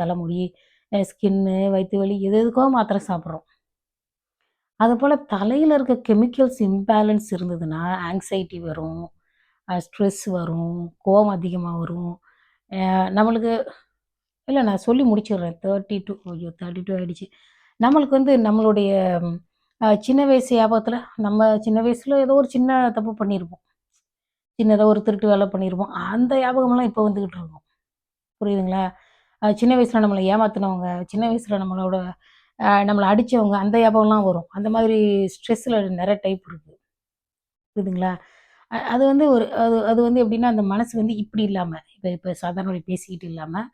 தலைமுடி ஸ்கின்னு வயிற்று வலி எது எதுக்கோ மாத்திரை சாப்பிட்றோம். அதுபோல் தலையில் இருக்க கெமிக்கல்ஸ் இம்பேலன்ஸ் இருந்ததுன்னா ஆங்ஸைட்டி வரும் ஸ்ட்ரெஸ் வரும் கோவம் அதிகமாக வரும். நம்மளுக்கு இல்லை நான் சொல்லி முடிச்சிடுறேன். தேர்ட்டி டூ ஐயோ தேர்ட்டி டூ ஆகிடுச்சு நம்மளுக்கு வந்து நம்மளுடைய சின்ன வயசு ஞாபகத்தில் நம்ம சின்ன வயசில் ஏதோ ஒரு சின்ன தப்பு பண்ணியிருப்போம் சின்னதாக ஒரு திருட்டு வேலை பண்ணியிருப்போம் அந்த ஞாபகம்லாம் இப்போ வந்துக்கிட்டு இருக்கும். புரியுதுங்களா? சின்ன வயசில் நம்மளை ஏமாத்தினவங்க சின்ன வயசில் நம்மளோட நம்மளை அடித்தவங்க அந்த ஞாபகம்லாம் வரும். அந்த மாதிரி ஸ்ட்ரெஸ்ஸில் நிறைய டைப் இருக்குது புரியுதுங்களா? அது வந்து ஒரு அது அது வந்து எப்படின்னா அந்த மனசு வந்து இப்படி இல்லாமல் இப்போ இப்போ சாதாரண பேசிக்கிட்டு இல்லாமல்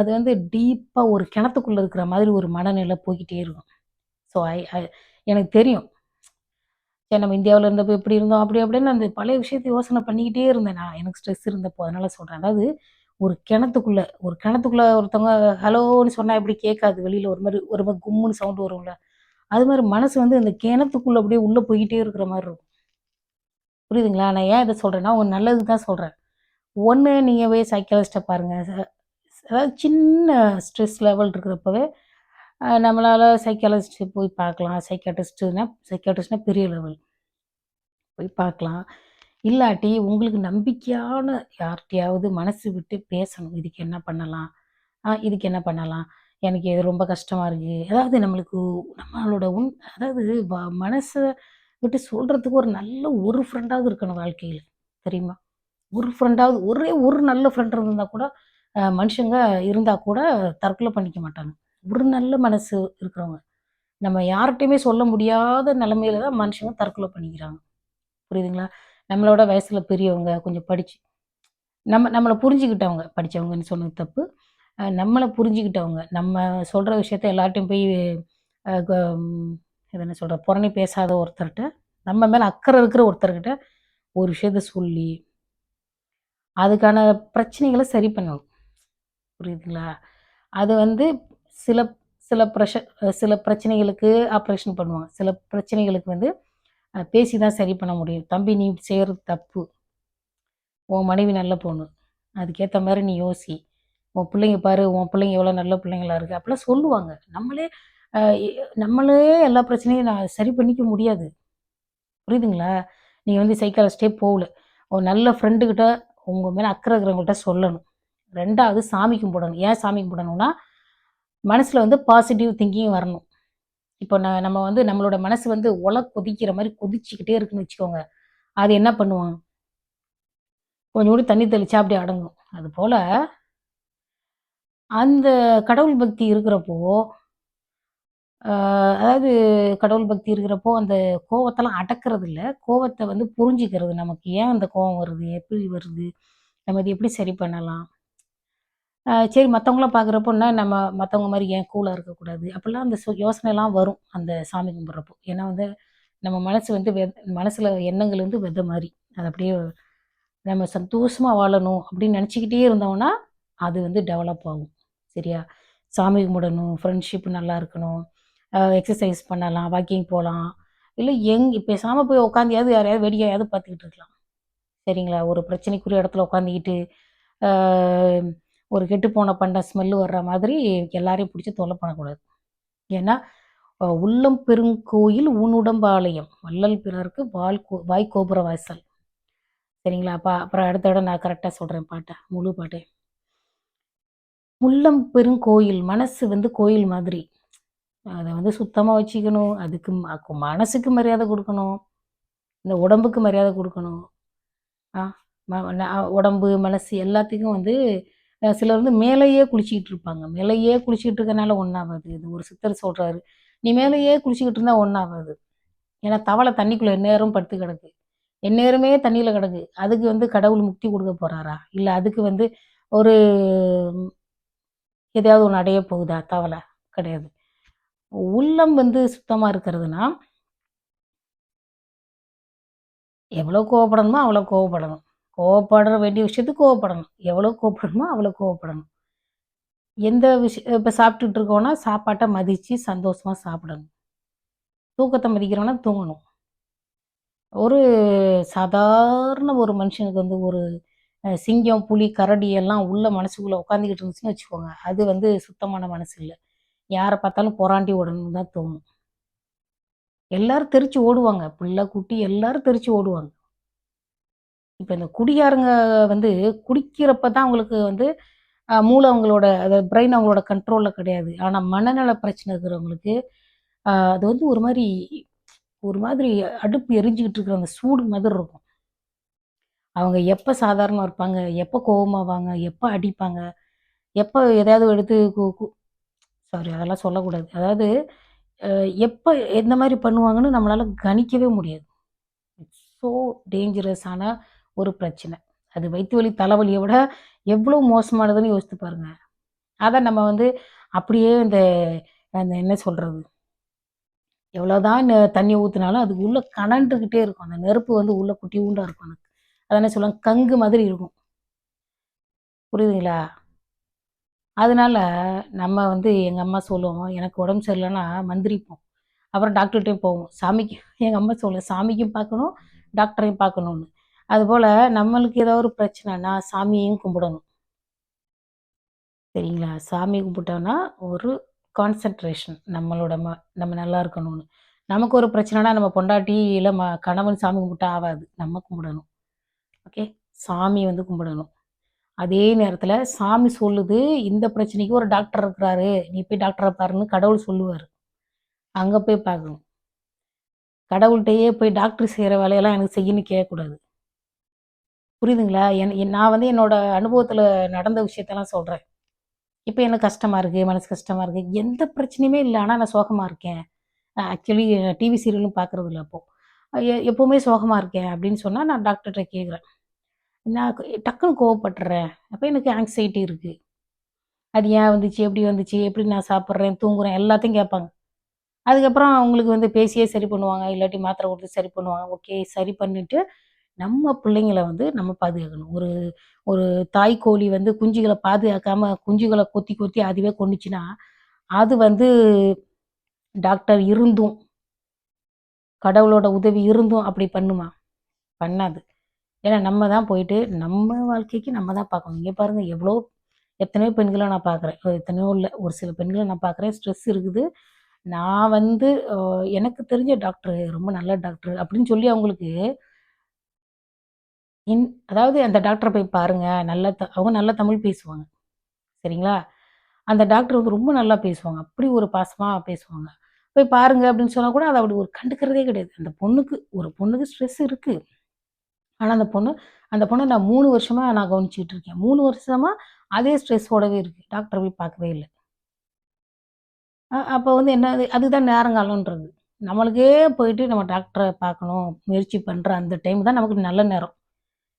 அது வந்து டீப்பாக ஒரு கிணத்துக்குள்ளே இருக்கிற மாதிரி ஒரு மனநிலை போய்கிட்டே இருக்கும். ஸோ ஐ எனக்கு தெரியும். சரி நம்ம இந்தியாவில் இருந்தப்போ இப்படி இருந்தோம் அப்படி அப்படின்னு அந்த பழைய விஷயத்தை யோசனை பண்ணிக்கிட்டே இருந்தேன் நான். எனக்கு ஸ்ட்ரெஸ் இருந்தப்போ அதனால் சொல்கிறேன் அதாவது ஒரு கிணத்துக்குள்ளே ஒரு கிணத்துக்குள்ளே ஒருத்தவங்க ஹலோன்னு சொன்னால் எப்படி கேட்காது வெளியில் ஒரு மாதிரி ஒரு மாதிரி கும்முன்னு சவுண்டு வரும்ல. அது மாதிரி மனசு வந்து அந்த கிணத்துக்குள்ளே அப்படியே உள்ளே போய்கிட்டே இருக்கிற மாதிரி இருக்கும். புரியுதுங்களா? நான் ஏன் இதை சொல்கிறேன்னா உங்கள் நல்லது தான் சொல்கிறேன் ஒன்று நீங்கள் போய் சைக்காலஜிஸ்ட்டை பாருங்கள் அதாவது சின்ன ஸ்ட்ரெஸ் லெவல் இருக்கிறப்பவே நம்மளால் சைக்காலஜிஸ்ட்டு போய் பார்க்கலாம். சைக்காட்டிஸ்ட்டுனா சைக்காட்டிஸ்ட்னா பெரிய லெவல் போய் பார்க்கலாம். இல்லாட்டி உங்களுக்கு நம்பிக்கையான யார்கிட்டயாவது மனசு விட்டு பேசணும். இதுக்கு என்ன பண்ணலாம்? இதுக்கு என்ன பண்ணலாம்? எனக்கு இது ரொம்ப கஷ்டமாக இருக்குது அதாவது நம்மளுக்கு நம்மளோட உன் அதாவது மனசை விட்டு சொல்கிறதுக்கு ஒரு நல்ல ஒரு ஃப்ரெண்டாவது இருக்கணும் வாழ்க்கையில். தெரியுமா? ஒரு ஃப்ரெண்டாவது ஒரே ஒரு நல்ல ஃப்ரெண்ட் இருந்தால் கூட மனுஷங்க இருந்தால் கூட தற்கொலை பண்ணிக்க மாட்டாங்க. ஒரு நல்ல மனசு இருக்கிறவங்க. நம்ம யார்கிட்டையுமே சொல்ல முடியாத நிலமையில தான் மனுஷங்க தற்கொலை பண்ணிக்கிறாங்க. புரியுதுங்களா? நம்மளோட வயசில் பெரியவங்க கொஞ்சம் படிச்சு நம்ம நம்மளை புரிஞ்சுக்கிட்டவங்க படித்தவங்கன்னு சொன்னது தப்பு. நம்மளை புரிஞ்சுக்கிட்டவங்க நம்ம சொல்கிற விஷயத்த எல்லார்ட்டையும் போய் க- என்ன சொல்கிற புறணி பேசாத ஒருத்தர்கிட்ட நம்ம மேலே அக்கறை இருக்கிற ஒருத்தர்கிட்ட ஒரு விஷயத்த சொல்லி அதுக்கான பிரச்சனைகளை சரி பண்ணணும். புரியுதுங்களா? அது வந்து சில சில பிரஷ சில பிரச்சனைகளுக்கு ஆப்ரேஷன் பண்ணுவாங்க. சில பிரச்சனைகளுக்கு வந்து பேசி தான் சரி பண்ண முடியும். தம்பி நீ செய்கிறது தப்பு. உன் மனைவி நல்ல பொண்ணு. அதுக்கேற்ற மாதிரி நீ யோசி. உன் பிள்ளைங்க பாரு உன் பிள்ளைங்க எவ்வளோ நல்ல பிள்ளைங்களா இருக்குது அப்படிலாம் சொல்லுவாங்க. நம்மளே நம்மளே எல்லா பிரச்சனையும் நான் சரி பண்ணிக்க முடியாது. புரியுதுங்களா? நீங்கள் வந்து சைக்காலஜிஸ்டே போகல. ஒரு நல்ல ஃப்ரெண்டுக்கிட்ட உங்கள் மேலே அக்கறை இருக்கிறவங்கள்ட்ட சொல்லணும். ரெண்டாவது சாமி கும்பிடணும் ஏன் சாமி கும்பிடணும்னா மனசில் வந்து பாசிட்டிவ் திங்கிங் வரணும். இப்போ நான் நம்ம வந்து நம்மளோட மனசு வந்து உல கொதிக்கிற மாதிரி கொதிச்சுக்கிட்டே இருக்குன்னு வச்சுக்கோங்க. அது என்ன பண்ணுவான்? கொஞ்சோண்டு கூட தண்ணி தெளிச்சா அப்படியே அடங்கும். அது போல் அந்த கடவுள் பக்தி இருக்கிறப்போ அதாவது கடவுள் பக்தி இருக்கிறப்போ அந்த கோவத்தெல்லாம் அடக்கிறது இல்லை கோவத்தை வந்து புரிஞ்சுக்கிறது. நமக்கு ஏன் அந்த கோவம் வருது? எப்படி வருது? நம்ம இது எப்படி சரி பண்ணலாம்? சரி மற்றவங்களாம் பார்க்குறப்போன்னா நம்ம மற்றவங்க மாதிரி ஏன் கூலாக இருக்கக்கூடாது? அப்படிலாம் அந்த சோ யோசனைலாம் வரும் அந்த சாமி கும்பிட்றப்போ. ஏன்னா வந்து நம்ம மனசு வந்து வெ மனசில் எண்ணங்கள் வந்து விதை மாதிரி அது அப்படியே நம்ம சந்தோஷமாக வாழணும் அப்படின்னு நினச்சிக்கிட்டே இருந்தோம்னா அது வந்து டெவலப் ஆகும். சரியா? சாமி கும்பிடணும் ஃப்ரெண்ட்ஷிப் நல்லா இருக்கணும். எக்ஸசைஸ் பண்ணலாம் வாக்கிங் போகலாம். இல்லை எங் பேசாமல் போய் உட்காந்தியாவது யாரையாவது வேடிக்கையாவது பார்த்துக்கிட்டு இருக்கலாம். சரிங்களா? ஒரு பிரச்சனைக்குரிய இடத்துல உட்காந்துக்கிட்டு ஒரு கெட்டுப்போன பண்ட ஸ்மெல்லு வர்ற மாதிரி எல்லாரையும் பிடிச்சி தொலை பண்ணக்கூடாது. ஏன்னா உள்ளம் பெருங்கோயில் ஊனுடம்பாளையம் வள்ளல் பிறருக்கு வால் கோ வாய் கோபுர வாசல். சரிங்களா? அப்பா அப்புறம் அடுத்த இடம் நான் கரெக்டாக சொல்கிறேன் பாட்டை முழு பாட்டை. உள்ளம் பெருங்கோயில் மனசு வந்து கோயில் மாதிரி. அதை வந்து சுத்தமாக வச்சுக்கணும். அதுக்கு மனசுக்கு மரியாதை கொடுக்கணும். இந்த உடம்புக்கு மரியாதை கொடுக்கணும். ஆ உடம்பு மனசு எல்லாத்துக்கும் வந்து சிலர் வந்து மேலேயே குளிச்சிக்கிட்டு இருப்பாங்க. மேலேயே குளிச்சிக்கிட்டு இருக்கனால ஒன்றாகாது இது ஒரு சித்தர் சொல்கிறாரு நீ மேலேயே குளிச்சிக்கிட்டு இருந்தால் ஒன்றாகாது ஏன்னா தவளை தண்ணிக்குள்ளே எந்நேரம் படுத்து கிடக்கு. எந்நேரமே தண்ணியில் கிடக்கு. அதுக்கு வந்து கடவுள் முக்தி கொடுக்க போகிறாரா இல்லை அதுக்கு வந்து ஒரு எதையாவது ஒன்று அடைய போகுதா? தவளை கிடையாது. உள்ளம் வந்து சுத்தமாக இருக்கிறதுனா எவ்வளோ கோவப்படணுமோ அவ்வளோ கோவப்படணும். கோவப்பட வேண்டிய விஷயத்துக்கு கோவப்படணும் எவ்வளோ கோவப்படணுமோ அவ்வளோ கோவப்படணும் எந்த விஷயம் இப்போ சாப்பிட்டுட்டு இருக்கோன்னா சாப்பாட்டை மதித்து சந்தோஷமாக சாப்பிடணும் தூக்கத்தை மதிக்கிறோன்னா தூங்கணும் ஒரு சாதாரண ஒரு மனுஷனுக்கு வந்து ஒரு சிங்கம், புலி, கரடி எல்லாம் உள்ள மனசுக்குள்ளே உட்காந்துக்கிட்டு இருந்துச்சுன்னு வச்சுக்கோங்க, அது வந்து சுத்தமான மனசு இல்லை யாரை பார்த்தாலும் பொறாண்டி ஓடணும்னு தான் தோணும். எல்லாரும் தெரிச்சு ஓடுவாங்க. பிள்ளை, குட்டி எல்லாரும் தெரிச்சு ஓடுவாங்க. இப்போ இந்த குடியாருங்க வந்து குடிக்கிறப்ப தான் அவங்களுக்கு வந்து மூளை அவங்களோட அதை பிரெயின் அவங்களோட கண்ட்ரோலில் கிடையாது. ஆனால் மனநல பிரச்சனை இருக்கிறவங்களுக்கு, அது வந்து ஒரு மாதிரி ஒரு மாதிரி அடுப்பு எரிஞ்சுக்கிட்டு இருக்கிற அந்த சூடு மாதிரி இருக்கும். அவங்க எப்போ சாதாரணமாக இருப்பாங்க, எப்போ கோவமாவாங்க, எப்போ அடிப்பாங்க, எப்போ எதையாவது எடுத்து சாரி அதெல்லாம் சொல்லக்கூடாது. அதாவது எப்போ எந்த மாதிரி பண்ணுவாங்கன்னு நம்மளால் கணிக்கவே முடியாது. இட்ஸ் ஸோ டேஞ்சரஸான ஒரு பிரச்சனை. அது வயிற்று வலி, தலைவலியை விட எவ்வளோ மோசமானதுன்னு யோசித்து பாருங்க. அதை நம்ம வந்து அப்படியே இந்த அந்த என்ன சொல்கிறது எவ்வளோதான் தண்ணி ஊற்றினாலும் அது உள்ள கனன்றுகிட்டே இருக்கும். அந்த நெருப்பு வந்து உள்ள உண்டாக இருக்கும் எனக்கு. அதை என்ன சொல்லுவாங்க? கங்கு மாதிரி இருக்கும். புரியுதுங்களா? அதனால நம்ம வந்து எங்கள் அம்மா சொல்லுவோம், எனக்கு உடம்பு சரியில்லைன்னா மந்திரிப்போம். அப்புறம் டாக்டர்கிட்டையும் போவோம். சாமிக்கு எங்கள் அம்மா சொல்ல சாமிக்கும் பார்க்கணும், டாக்டரையும் பார்க்கணும்னு. அதுபோல் நம்மளுக்கு ஏதோ ஒரு பிரச்சனைன்னா சாமியையும் கும்பிடணும். சரிங்களா? சாமி கும்பிட்டோன்னா ஒரு கான்சன்ட்ரேஷன் நம்மளோட ம நம்ம நல்லா இருக்கணும்னு. நமக்கு ஒரு பிரச்சனைனா நம்ம பொண்டாட்டி இல்ல ம கணவன் சாமி கும்பிட்டா ஆகாது நம்ம கும்பிடணும். ஓகே. சாமி வந்து கும்பிடணும். அதே நேரத்தில் சாமி சொல்லுது, இந்த பிரச்சனைக்கு ஒரு டாக்டர் இருக்கிறாரு. நீ போய் டாக்டரை பாருன்னு கடவுள் சொல்லுவார் அங்கே போய் பார்க்கணும். கடவுள்கிட்டயே போய் டாக்டர் செய்கிற வேலையெல்லாம் எனக்கு செய்யணும்னு கேட்கக்கூடாது. புரியுதுங்களா? என் நான் வந்து என்னோட அனுபவத்தில் நடந்த விஷயத்தெல்லாம் சொல்கிறேன் இப்போ எனக்கு கஷ்டமாக இருக்குது மனசு கஷ்டமாக இருக்குது எந்த பிரச்சனையுமே இல்லை ஆனால் நான் சோகமாக இருக்கேன். ஆக்சுவலி டிவி சீரியலும் பார்க்குறது இல்லை எ எப்போவுமே சோகமாக இருக்கேன் அப்படின்னு சொன்னால் நான் டாக்டர்கிட்ட கேட்குறேன். நான் டக்குன்னு கோவப்படுறேன் அப்போ எனக்கு ஆங்ஸைட்டி இருக்குது அது ஏன் வந்துச்சு? எப்படி வந்துச்சு? எப்படி நான் சாப்பிட்றேன் தூங்குறேன் எல்லாத்தையும் கேட்பாங்க. அதுக்கப்புறம் அவங்களுக்கு வந்து பேசியே சரி பண்ணுவாங்க. இல்லாட்டி மாத்திரை கொடுத்து சரி பண்ணுவாங்க. ஓகே. சரி பண்ணிவிட்டு நம்ம பிள்ளைங்கள வந்து நம்ம பாதுகாக்கணும். ஒரு ஒரு தாய் கோழி வந்து குஞ்சுகளை பாதுகாக்காம குஞ்சுகளை கொத்தி கொத்தி அதுவே கொண்டுச்சுன்னா அது வந்து டாக்டர் இருந்தும், கடவுளோட உதவி இருந்தும் அப்படி பண்ணுமா? பண்ணாது. ஏன்னா நம்ம தான் போயிட்டு நம்ம வாழ்க்கைக்கு நம்ம தான் பார்க்கணும். இங்கே பாருங்க எவ்வளோ எத்தனையோ பெண்களை நான் பார்க்குறேன். எத்தனையோ இல்லை ஒரு சில பெண்களை நான் பார்க்குறேன். ஸ்ட்ரெஸ் இருக்குது. நான் வந்து எனக்கு தெரிஞ்ச டாக்டர் ரொம்ப நல்ல டாக்டர் அப்படின்னு சொல்லி அவங்களுக்கு இன் அதாவது அந்த டாக்டரை போய் பாருங்கள் நல்ல த அவங்க நல்லா தமிழ் பேசுவாங்க. சரிங்களா? அந்த டாக்டர் வந்து ரொம்ப நல்லா பேசுவாங்க. அப்படி ஒரு பாசமாக பேசுவாங்க. போய் பாருங்க அப்படின்னு சொன்னால் கூட அதை அப்படி ஒரு கண்டுக்கிறதே கிடையாது. அந்த பொண்ணுக்கு ஒரு பொண்ணுக்கு ஸ்ட்ரெஸ் இருக்குது ஆனால் அந்த பொண்ணு அந்த பொண்ணை நான் மூணு வருஷமாக நான் கவனிச்சிக்கிட்டு இருக்கேன். மூணு வருஷமாக அதே ஸ்ட்ரெஸ்ஸோடவே இருக்குது டாக்டர் போய் பார்க்கவே இல்லை அப்போ வந்து என்ன அதுதான் நேரங்காலன்றது நம்மளுக்கே போயிட்டு நம்ம டாக்டரை பார்க்கணும், முயற்சி பண்ணுற அந்த டைம் தான் நமக்கு நல்ல நேரம்.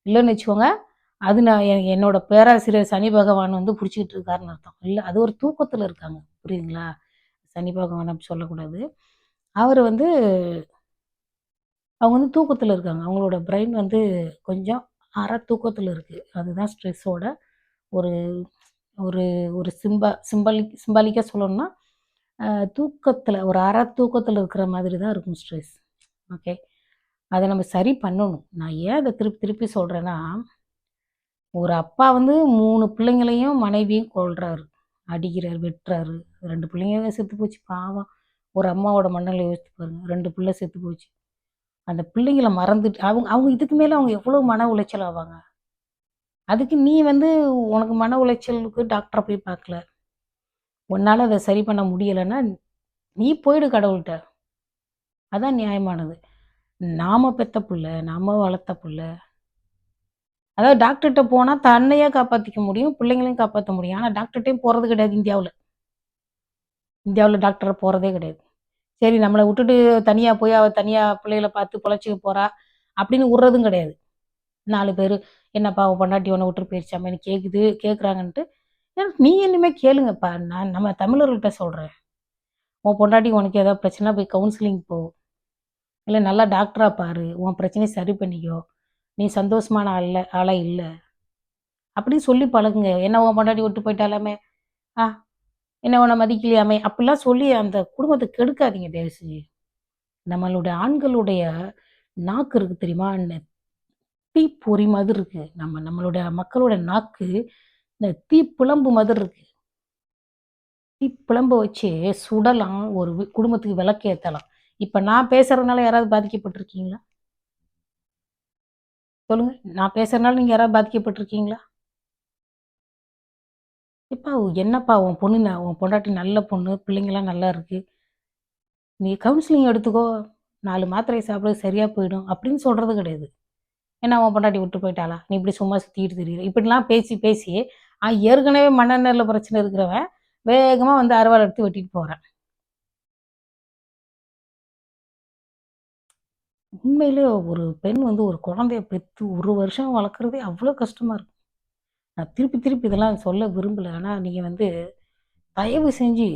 இல்லைன்னு வச்சுக்கோங்க, அது நான் என்னோட பேராசிரியர் சனி பகவான் வந்து பிடிச்சிக்கிட்டு இருக்காருன்னு அர்த்தம். இல்லை அது ஒரு தூக்கத்தில் இருக்காங்க. புரியுதுங்களா? சனி பகவான் அப்படி சொல்லக்கூடாது. அவர் வந்து அவங்க வந்து தூக்கத்தில் இருக்காங்க. அவங்களோட பிரெயின் வந்து கொஞ்சம் அற தூக்கத்தில் இருக்குது அதுதான் ஸ்ட்ரெஸ்ஸோட ஒரு ஒரு ஒரு சிம்பா சிம்பாலிக் சிம்பாலிக்காக சொல்லணும்னா, தூக்கத்தில் ஒரு அற தூக்கத்தில் இருக்கிற மாதிரி தான் இருக்கும் ஸ்ட்ரெஸ். ஓகே. அதை நம்ம சரி பண்ணணும். நான் ஏன் அதை திருப்பி திருப்பி சொல்கிறேன்னா ஒரு அப்பா வந்து மூணு பிள்ளைங்களையும் மனைவியும் கொள்கிறாரு அடிக்கிறார் வெட்டுறாரு. ரெண்டு பிள்ளைங்க செத்து போச்சு பாவம். ஒரு அம்மாவோட மனநிலை யோசித்து பாருங்க. ரெண்டு பிள்ளை செத்து போச்சு. அந்த பிள்ளைங்கள மறந்துட்டு அவங்க அவங்க இதுக்கு மேலே அவங்க எவ்வளோ மன உளைச்சல் ஆவாங்க. அதுக்கு நீ வந்து உனக்கு மன உளைச்சலுக்கு டாக்டரை போய் பார்க்கல. உன்னால் அதை சரி பண்ண முடியலைன்னா நீ போயிடு கடவுள்கிட்ட அதான் நியாயமானது. நாம பெத்த புள்ள, நாம வளர்த்த புள்ள. அதாவது டாக்டர்ட்ட போனா தன்னையே காப்பாத்திக்க முடியும், பிள்ளைங்களையும் காப்பாத்த முடியும். ஆனா டாக்டர்ட்டயும் போறது கிடையாது இந்தியாவுல. இந்தியாவுல டாக்டரை போறதே கிடையாது. சரி நம்மள விட்டுட்டு தனியா போய் அவ தனியா பிள்ளைகள பார்த்து பிழைச்சிக்க போறா, அப்படின்னு விட்றதும் கிடையாது. 4 பேரு என்னப்பா உன் பொண்டாட்டி உன்ன விட்டுட்டு போயிருச்சாமேன்னு கேட்குது கேட்குறாங்கன்ட்டு, நீ இனிமே கேளுங்கப்பா. நான் நம்ம தமிழர்கள்ட்ட சொல்றேன். உன் பொண்டாட்டி உனக்கு ஏதாவது பிரச்சனைனா போய் கவுன்சிலிங் போ. இல்லை நல்லா டாக்டராக பாரு. உன் பிரச்சனையை சரி பண்ணிக்கோ. நீ சந்தோஷமான ஆள் ஆளாக இல்லை அப்படின்னு சொல்லி பழகுங்க. என்ன உன் பொண்டாட்டி விட்டு போயிட்டாலாமே, ஆ என்ன உன்னை மதிக்கலையாமே, அப்படிலாம் சொல்லி அந்த குடும்பத்தை கெடுக்காதீங்க தயவு நம்மளுடைய ஆண்களுடைய நாக்கு இருக்குது தெரியுமா? தீ பொறி மாதிரி இருக்கு. நம்ம நம்மளோட மக்களோட நாக்கு இந்த தீப்பிழம்பு மாதிரி இருக்கு. தீப்பிழம்ப வச்சு சுடலாம். ஒரு குடும்பத்துக்கு விளக்கேற்றலாம் இப்போ நான் பேசுறதுனால யாராவது பாதிக்கப்பட்டிருக்கீங்களா சொல்லுங்க. நான் பேசுறதுனால நீங்க யாராவது பாதிக்கப்பட்டிருக்கீங்களா இப்போ என்னப்பா உன் பொண்ணு நான் உன் பொண்டாட்டி நல்ல பொண்ணு, பிள்ளைங்கள்லாம் நல்லா இருக்கு. நீ கவுன்சிலிங் எடுத்துக்கோ. 4 மாத்திரைய சாப்பிடு சரியா போயிடும்." அப்படின்னு சொல்றது கிடையாது. ஏன்னா உன் பொண்டாட்டி விட்டு போயிட்டாளா? நீ இப்படி சும்மா சுற்றிட்டு திரியிற." இப்படிலாம் பேசி பேசி ஏற்கனவே மனநல பிரச்சனை இருக்கிறவன், வேகமா வந்து அறுவாள் எடுத்து வெட்டிட்டு போகிறேன் உண்மையிலே ஒரு பெண் வந்து ஒரு குழந்தைய பெற்று ஒரு வருஷம் வளர்க்குறதே அவ்வளோ கஷ்டமாக இருக்கும். நான் திருப்பி திருப்பி இதெல்லாம் சொல்ல விரும்பலை ஆனால் நீங்கள் வந்து தயவு செஞ்சு